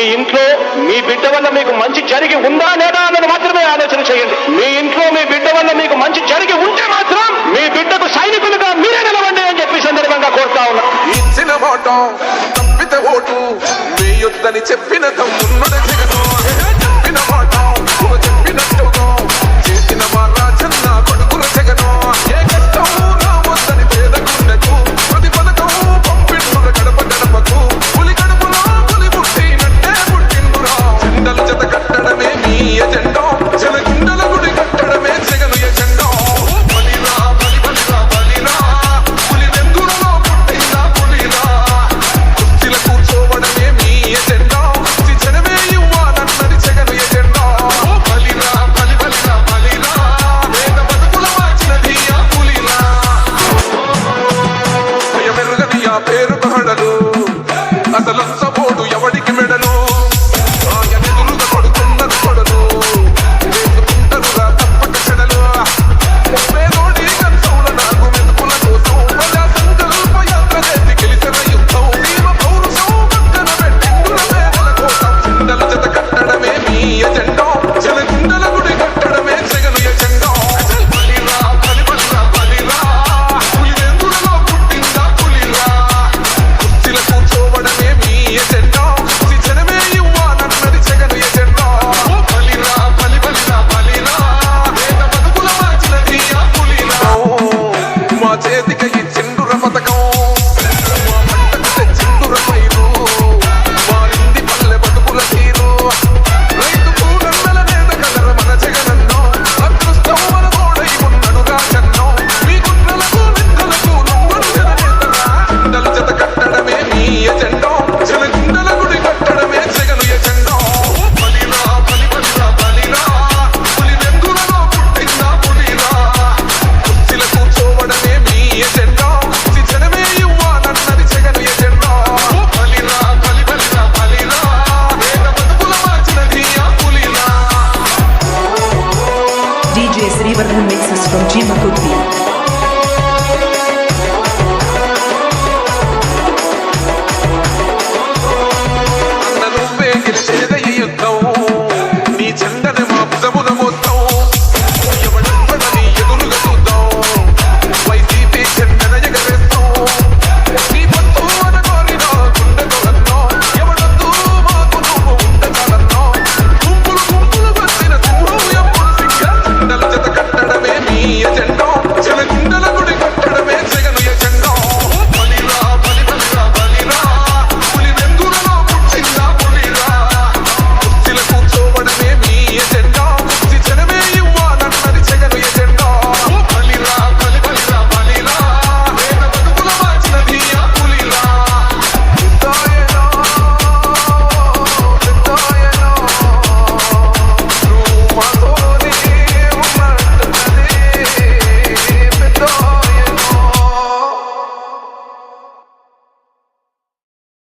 మీ ఇంట్లో మీ బిడ్డ వల్ల మీకు మంచి జరిగి ఉందా లేదా అన్నది మాత్రమే ఆలోచన చేయండి. మీ ఇంట్లో మీ బిడ్డ వల్ల మీకు మంచి జరిగి ఉంటే మాత్రం మీ బిడ్డకు సైనికులుగా మీరే నిలవండి అని చెప్పి సందర్భంగా కోరుతా ఉన్నా. ఇచ్చిన ఓటం తప్పిత ఓటు మీ యుద్ధని చెప్పిన తమ్ముడు DJ makes us from Jima